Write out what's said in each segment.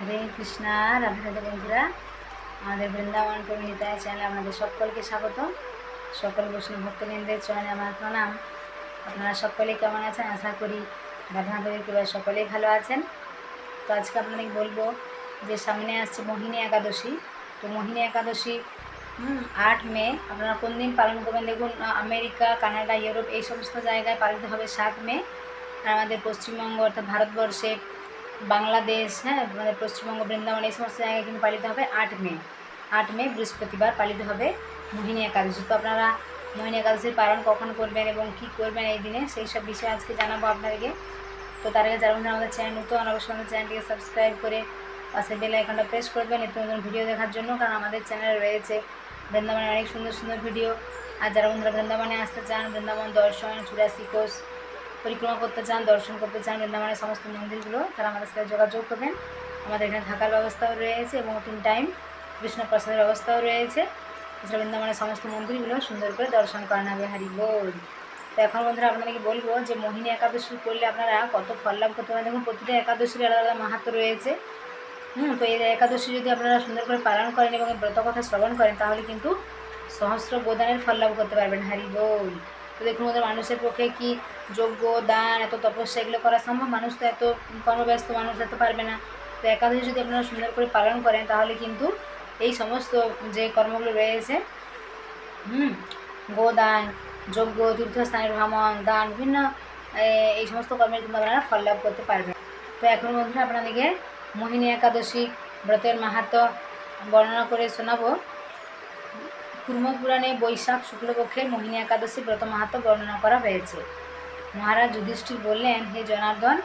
হরে কৃষ্ণা, রাধে রাধে বন্ধুরা। আমাদের বৃন্দাবন কমিউনিতায় চ্যানেলে আপনাদের সকলকে স্বাগত। সকল বৈষ্ণব ভক্তবৃন্দের চয়নে আমার প্রণাম। আপনারা সকলে কেমন আছেন? আশা করি রাধামাধবের কৃপায় সকলেই ভালো আছেন। তো আজকে আপনাদের বলব যে সামনে আসছে মোহিনী একাদশী। তো মোহিনী একাদশী আট মে, আপনারা কোন দিন পালন করবেন? দেখুন আমেরিকা, কানাডা, ইউরোপ এই সমস্ত জায়গায় পালিত হবে সাত মে। আর আমাদের পশ্চিমবঙ্গ অর্থাৎ ভারতবর্ষে বাংলাদেশ হ্যাঁ আমাদের পশ্চিমবঙ্গ, বৃন্দাবন এই সমস্ত জায়গায় কিন্তু পালিত হবে আট মে। আট মে বৃহস্পতিবার পালিত হবে মোহিনী একাদশী। তো আপনারা মোহিনী একাদশীর পালন কখন করবেন এবং কী করবেন এই দিনে, সেই সব বিষয়ে আজকে জানাব আপনাদেরকে। তো তার আগে যারা আমাদের চ্যানেল নতুন অবশ্যই আমাদের চ্যানেলটিকে সাবস্ক্রাইব করে পাশে বেল আইকনটা প্রেস করবেন, নিত্য নতুন ভিডিও দেখার জন্য, কারণ আমাদের চ্যানেলে রয়েছে বৃন্দাবনে অনেক সুন্দর সুন্দর ভিডিও আর যারা বন্ধুরা বৃন্দাবনে আসতে চান, বৃন্দাবন দর্শন, চুরাশি কোষ পরিক্রমা করতে চান, দর্শন করতে চান, বৃন্দাবনের সমস্ত মন্দিরগুলো, তারা আমাদের সাথে যোগাযোগ করবেন। আমাদের এখানে থাকার ব্যবস্থাও রয়েছে এবং তিন টাইম কৃষ্ণ প্রসাদের ব্যবস্থাও রয়েছে। এছাড়া বৃন্দাবনের সমস্ত মন্দিরগুলো সুন্দর করে দর্শন করানো হবে হারি তো এখন বন্ধুরা আপনাদেরকে বলব যে মোহিনী একাদশী করলে আপনারা কত ফল লাভ করতে পারেন? দেখুন, প্রতিটা একাদশীর আলাদা আলাদা মাহাত্ম রয়েছে। হুম, তো এই একাদশী যদি আপনারা সুন্দর করে পালন করেন এবং ব্রত কথা শ্রবণ করেন, তাহলে কিন্তু সহস্র গোদানের ফল লাভ করতে পারবেন হারি বল তো দেখুন, ওদের মানুষের পক্ষে কি যোগ্য, দান, এত তপস্যা এগুলো করা সম্ভব? মানুষ তো এত কর্মব্যস্ত, মানুষ এত পারবে না। তো একাদশী যদি আপনারা সুন্দর করে পালন করেন, তাহলে কিন্তু এই সমস্ত যে কর্মগুলো রয়েছে, হুম, গোদান যজ্ঞ তীর্থস্থানের ভ্রমণ, দান, বিভিন্ন এই সমস্ত কর্মের কিন্তু আপনারা ফল লাভ করতে পারবেন। তো এখন বন্ধুরা, আপনাদেরকে মোহিনী একাদশী ব্রতের মাহাত্ম বর্ণনা করে শোনাবো। কুর্মপুরাণে বৈশাখ শুক্লপক্ষের মোহিনী একাদশী ব্রত মাহাত্ম বর্ণনা করা হয়েছে। মহারাজ যুধিষ্ঠির বললেন, হে জনার্দন,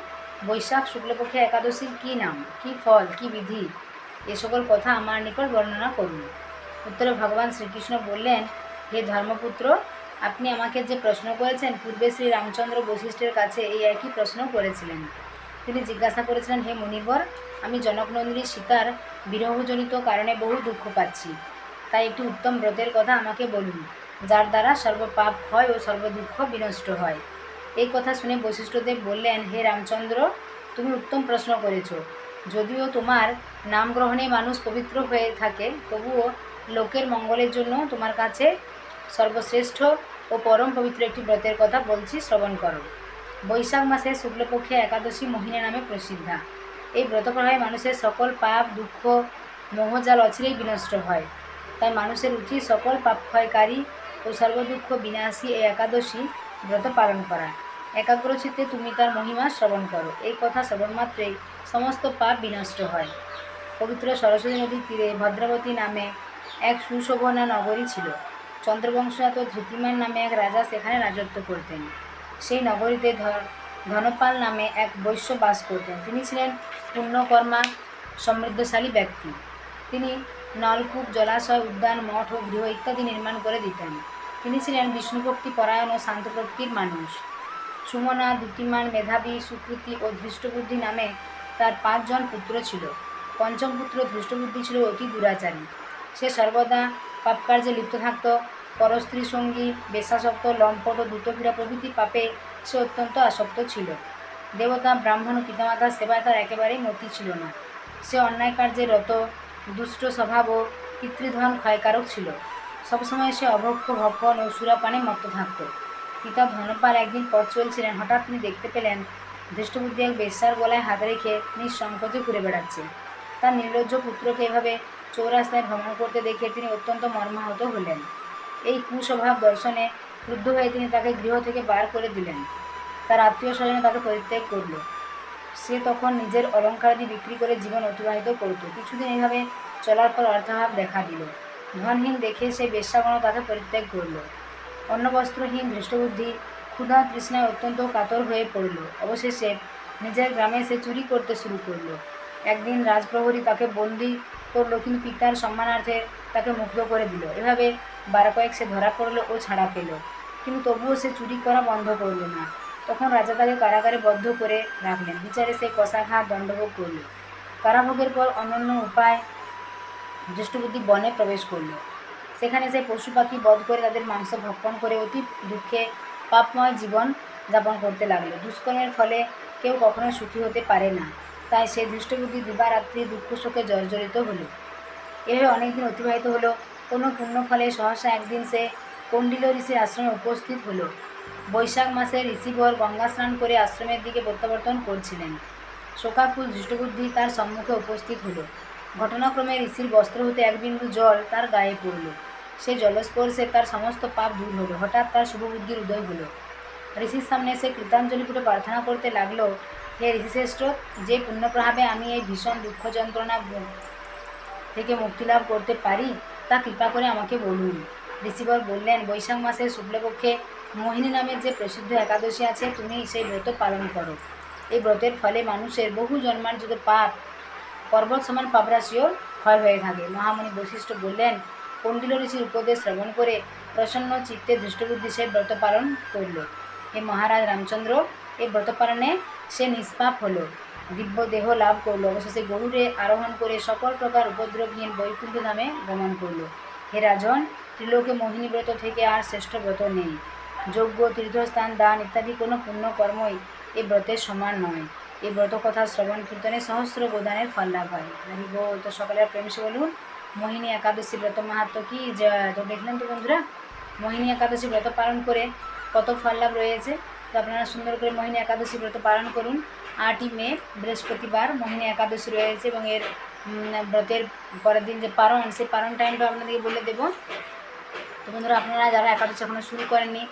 বৈশাখ শুক্লপক্ষে একাদশীর কী নাম? কী ফল? কি বিধি? এ সকল কথা আমার নিকট বর্ণনা করুন। উত্তরে ভগবান শ্রীকৃষ্ণ বললেন, হে ধর্মপুত্র, আপনি আমাকে যে প্রশ্ন করেছেন, পূর্বে শ্রী রামচন্দ্র বৈশিষ্ট্যের কাছে এই একই প্রশ্ন করেছিলেন। তিনি জিজ্ঞাসা করেছিলেন, হে মুনিবর, আমি জনকনন্দিনী সীতার বিরহজনিত কারণে বহু দুঃখ পাচ্ছি। তাই একটি উত্তম ব্রতের কথা আমাকে বলুন, যার দ্বারা সর্বপাপ হয় ও সর্বদুঃখ বিনষ্ট হয়। এই কথা শুনে বশিষ্ঠদেব বললেন, হে রামচন্দ্র, তুমি উত্তম প্রশ্ন করেছ। যদিও তোমার নাম গ্রহণে মানুষ পবিত্র হয়ে থাকে, তবুও লোকের মঙ্গলের জন্য তোমার কাছে সর্বশ্রেষ্ঠ ও পরম পবিত্র একটি ব্রতের কথা বলছি, শ্রবণ করো। বৈশাখ মাসে শুক্লপক্ষে একাদশী মোহিনী নামে প্রসিদ্ধা। এই ব্রত প্রভাবে মানুষের সকল পাপ, দুঃখ মোহজাল অচিরেই বিনষ্ট হয়। তাই মানুষের উচিত সকল পাপ ক্ষয়কারী ও সর্বদুঃখ বিনাশী এই একাদশী ব্রত পালন করা। একাগ্রচিত্তে তুমি তার মহিমা শ্রবণ করো। এই কথা শ্রবণ মাত্রেই সমস্ত পাপ বিনষ্ট হয়। পবিত্র সরস্বতী নদীর তীরে ভদ্রাবতী নামে এক সুশোভনা নগরী ছিল। চন্দ্রবংশজাত ধৃতিমান নামে এক রাজা সেখানে রাজত্ব করতেন। সেই নগরীতে ধনপাল নামে এক বৈশ্য বাস করতেন। তিনি ছিলেন পুণ্যকর্মা সমৃদ্ধশালী ব্যক্তি। তিনি নলকূপ, জলাশয়, উদ্যান, মঠ ও গৃহ ইত্যাদি নির্মাণ করে দিতেন। তিনি ছিলেন বিষ্ণুভক্তি পরায়ণ ও শান্ত প্রকৃতির মানুষ। সুমনা, দ্যুতিমান, মেধাবী, সুকৃতি ও ধৃষ্টবুদ্ধি নামে তার পাঁচজন পুত্র ছিল। পঞ্চম পুত্র ধৃষ্টবুদ্ধি ছিল অতি দুরাচারী। সে সর্বদা পাপকার্যে লিপ্ত থাকত। পরস্ত্রী সঙ্গী, বেশাসক্ত, লম্পট ও দ্রুতক্রীড়া প্রভৃতি পাপে সে অত্যন্ত আসক্ত ছিল। দেবতা, ব্রাহ্মণ ও পিতামাতার সেবায় তার একেবারেই মতি ছিল না। সে অন্যায় কার্যে রত। দুষ্ট স্বভাব ও পিতৃধন ক্ষয়কারক ছিল। সবসময় সে অভক্ষ ভক্ষণ ও সুরাপানে মত্ত থাকত। পিতা ধনপাল একদিন পথ চলছিলেন। হঠাৎ তিনি দেখতে পেলেন, ধৃষ্টবুদ্ধি এক বেশ্যার গলায় হাত রেখে নিঃসংকোচে ঘুরে বেড়াচ্ছে। তার নির্লজ্জ পুত্রকে এভাবে চৌরাস্তায় ভ্রমণ করতে দেখে তিনি অত্যন্ত মর্মাহত হলেন। এই কুস্বভাব দর্শনে ক্রুদ্ধ হয়ে তিনি তাকে গৃহ থেকে বার করে দিলেন। তার আত্মীয় স্বজনে তাকে পরিত্যাগ করল। সে তখন নিজের অলঙ্কারাদি বিক্রি করে জীবন অতিবাহিত করত। কিছুদিন এইভাবে চলার পর অর্থাভাব দেখা দিল। ধনহীন দেখে সে বেশ্যাগণ তাকে পরিত্যাগ করল। অন্নবস্ত্রহীন ধৃষ্টবুদ্ধি, ক্ষুধা, তৃষ্ণায় অত্যন্ত কাতর হয়ে পড়ল। অবশেষে নিজের গ্রামে সে চুরি করতে শুরু করল। একদিন রাজপ্রহরী তাকে বন্দি করল কিন্তু পিতার সম্মানার্থে তাকে মুক্ত করে দিল। এভাবে বার কয়েক সে ধরা পড়ল ও ছাড়া পেল। কিন্তু তবুও সে চুরি করা বন্ধ করল না। তখন রাজা তাকে কারাগারে বদ্ধ করে রাখলেন। বিচারে সে কষাঘা দণ্ডভোগ করল। কারাভোগের পর অনন্য উপায় দৃষ্টবুদ্ধি বনে প্রবেশ করল। সেখানে সে পশু পাখি বধ করে তাদের মাংস ভক্ষণ করে অতি দুঃখে পাপময় জীবন যাপন করতে লাগল। দুষ্কর্মের ফলে কেউ কখনো সুখী হতে পারে না। তাই সেই দুষ্টবুদ্ধি দিবারাত্রি দুঃখ শোকে জর্জরিত হলো। এভাবে অনেকদিন অতিবাহিত হলো। কোনো পুণ্য ফলে সহসা একদিন সে কণ্ডিল ঋষির আশ্রমে উপস্থিত হলো। বৈশাখ মাসে ঋষিবর গঙ্গা স্নান করে আশ্রমের দিকে প্রত্যাবর্তন করছিলেন। শোকাকুল দৃষ্টবুদ্ধি তার সম্মুখে উপস্থিত হলো। ঘটনাক্রমে ঋষির বস্ত্র হতে এক বিন্দু জল তার গায়ে পড়ল। সে জলস্পর্শে তার সমস্ত পাপ দূর হলো। হঠাৎ তার শুভবুদ্ধির উদয় হলো। ঋষির সামনে সে কৃতাঞ্জলি পুটে প্রার্থনা করতে লাগল, হে ঋষিশ্রেষ্ঠ, যে পুণ্যপ্রভাবে আমি এই ভীষণ দুঃখ যন্ত্রণা থেকে মুক্তি লাভ করতে পারি, তা কৃপা করে আমাকে বলুন। ঋষিবর বললেন, বৈশাখ মাসের শুক্লপক্ষে মোহিনী নামের যে প্রসিদ্ধ একাদশী আছে, তুমি সেই ব্রত পালন করো। এই ব্রতের ফলে মানুষের বহু জন্মার্জিত পাপ, পর্বত সমান পাপরাশিও ক্ষয় হয়ে থাকে। মহামণি বৈশিষ্ট্য বললেন কণ্ডিল ঋষির উপদেশ শ্রবণ করে প্রসন্ন চিত্তে দৃষ্টবুদ্ধি সে ব্রত পালন করল। এ মহারাজ রামচন্দ্র, এই ব্রত পালনে সে নিষ্পাপ হলো। দিব্য দেহ লাভ করল। অবশেষে গরুরে আরোহণ করে সকল প্রকার উপদ্রবহীন বৈকুণ্ঠ ধামে গমন করল। হে রাজন, ত্রিলোকে মোহিনী ব্রত থেকে আর শ্রেষ্ঠ ব্রত নেই। যজ্ঞ, তীর্থস্থান, দান ইত্যাদি কোনো পুণ্য কর্মই এই ব্রতের সমান নয়। এই ব্রত কথা শ্রবণ, কীর্তনে সহস্র গোদানের ফল লাভ হয়। হরি বল তো সকালের প্রেম সে বলুন। মোহিনী একাদশী ব্রত মাহাত্ম কি? জয় তো দেখলেন তো বন্ধুরা? মোহিনী একাদশী ব্রত পালন করে কত ফল লাভ রয়েছে? তো আপনারা সুন্দর করে মোহিনী একাদশী ব্রত পালন করুন। আটই মে, বৃহস্পতিবার মোহিনী একাদশী রয়েছে এবং এর ব্রতের পরের দিন যে পারণ সেই পারণ টাইমটা আপনাদেরকে বলে দেবো। তো বন্ধুরা, আপনারা যারা একাদশী এখনও শুরু করেননি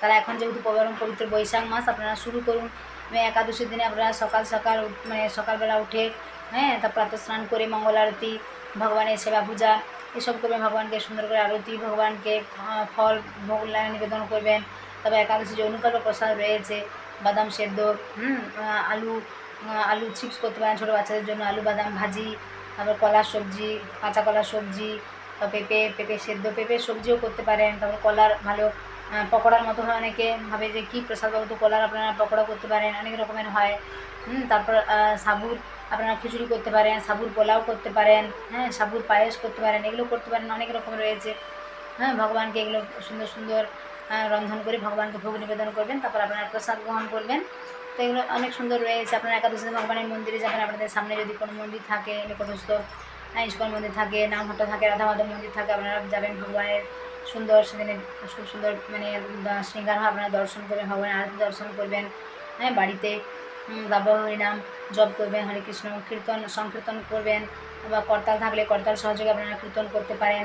তারা এখন যেহেতু পবিত্র পবিত্র বৈশাখ মাস, আপনারা শুরু করুন। একাদশীর দিনে আপনারা সকাল সকাল মানে সকালবেলা উঠে হ্যাঁ তার প্রাতঃ স্নান করে মঙ্গল আরতি, ভগবানের সেবা পূজা, এসব করবেন, ভগবানকে সুন্দর করে আরতি, ভগবানকে ফল, ভোগ নিবেদন করবেন। তবে একাদশী যে অনুকল্প প্রসাদ রয়েছে, বাদাম সেদ্ধ আলু আলু চিপস করতে পারেন ছোটো বাচ্চাদের জন্য, আলু, বাদাম, ভাজি, তারপর কলার সবজি, কাঁচা কলার সবজি পেঁপে পেঁপে সেদ্ধ, পেঁপে সবজিও করতে পারেন, তারপর কলার ভালো পকোড়ার মতো হয় অনেকে। ভাবে যে কী প্রসাদ বাবু তো কলার আপনারা পকোড়া করতে পারেন, অনেক রকমের হয়। হুম, তারপর সাবুর আপনারা খিচুড়ি করতে পারেন, সাবুর পোলাও করতে পারেন হ্যাঁ সাবুর পায়েস করতে পারেন, এগুলো করতে পারেন, অনেক রকম রয়েছে। হ্যাঁ ভগবানকে এগুলো সুন্দর সুন্দর রন্ধন করে ভগবানকে ভোগ নিবেদন করবেন, তারপর আপনারা প্রসাদ গ্রহণ করবেন। তো এগুলো অনেক সুন্দর রয়েছে। আপনারা একাদশী ভগবানের মন্দিরে যাবেন আপনাদের সামনে যদি কোনো মন্দির থাকে নিকটস্থ ইস্কন মন্দির থাকে নামহট্টা থাকে, রাধা মাধব মন্দির থাকে, আপনারা যাবেন ভগবানের সুন্দর সেখানে খুব সুন্দর মানে শৃঙ্গার আপনারা দর্শন করবেন ভগবানের আরতি দর্শন করবেন হ্যাঁ বাড়িতে। বাবা হরিনাম জপ করবেন, হরে কৃষ্ণ, কীর্তন, সংকীর্তন করবেন, বা করতাল থাকলে করতাল সহযোগে আপনারা কীর্তন করতে পারেন।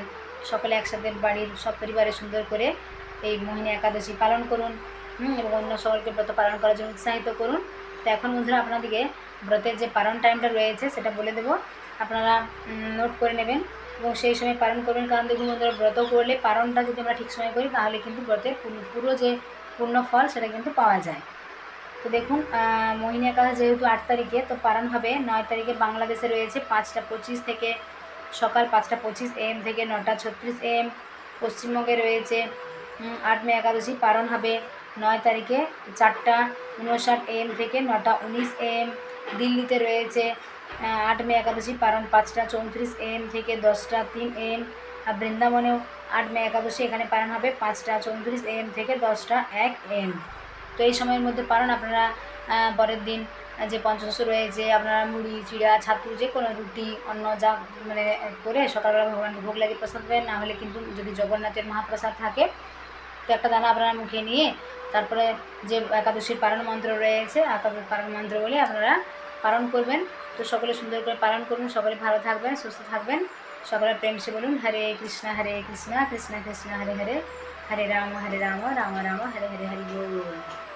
সকলে একসাথে বাড়ির সব পরিবারে সুন্দর করে এই মোহিনী একাদশী পালন করুন এবং অন্য সকলকে ব্রত পালন করার জন্য উৎসাহিত করুন। তো এখন বন্ধুরা, আপনাদেরকে ব্রতের যে পালন টাইমটা রয়েছে, সেটা বলে দেবো। আপনারা নোট করে নেবেন। এবং সেই সময় পালন করবেন, কারণ দেখুন বন্ধুরা, ব্রত করলে পালনটা যদি আমরা ঠিক সময় করি, তাহলে কিন্তু ব্রতের পুরো যে পূর্ণ ফল সেটা কিন্তু পাওয়া যায়। তো দেখুন মোহিনী একাদশ যেহেতু আট তারিখে, তো পালন হবে। নয় তারিখে বাংলাদেশে রয়েছে পাঁচটা পঁচিশ থেকে সকাল পাঁচটা পঁচিশ এম থেকে নটা ছত্রিশ এম। পশ্চিমবঙ্গে রয়েছে আট মে একাদশী পালন হবে। নয় তারিখে চারটা উনষাট এম থেকে নটা উনিশ এম। দিল্লিতে রয়েছে আট মে একাদশী পালন পাঁচটা চৌত্রিশ এম থেকে দশটা তিন এম। আর বৃন্দাবনেও আট মে একাদশী এখানে পালন হবে, পাঁচটা চৌত্রিশ এম থেকে দশটা এক এম। তো এই সময়ের মধ্যে পালন আপনারা পরের দিন যে পঞ্চদশ রয়েছে, আপনারা মুড়ি, চিড়া, ছাতু, যে কোনো রুটি অন্য যা মানে করে সকালবেলা ভগবানকে ভোগ লাগিয়ে প্রসাদ দেবেন না হলে কিন্তু যদি জগন্নাথের মহাপ্রসাদ থাকে, তো একটা দানা আপনারা মুখে নিয়ে, তারপরে যে একাদশীর পালন মন্ত্র রয়েছে একাদশী পালন মন্ত্র বলে আপনারা পালন করবেন। তো সকলে সুন্দর করে পালন করুন, সকলে ভালো থাকবেন, সুস্থ থাকবেন। সকলের প্রেম সে বলুন, হরে কৃষ্ণ হরে কৃষ্ণ কৃষ্ণ কৃষ্ণ, হরে হরে হরে রাম হরে রাম রাম রাম, হরে হরে, হরি বল।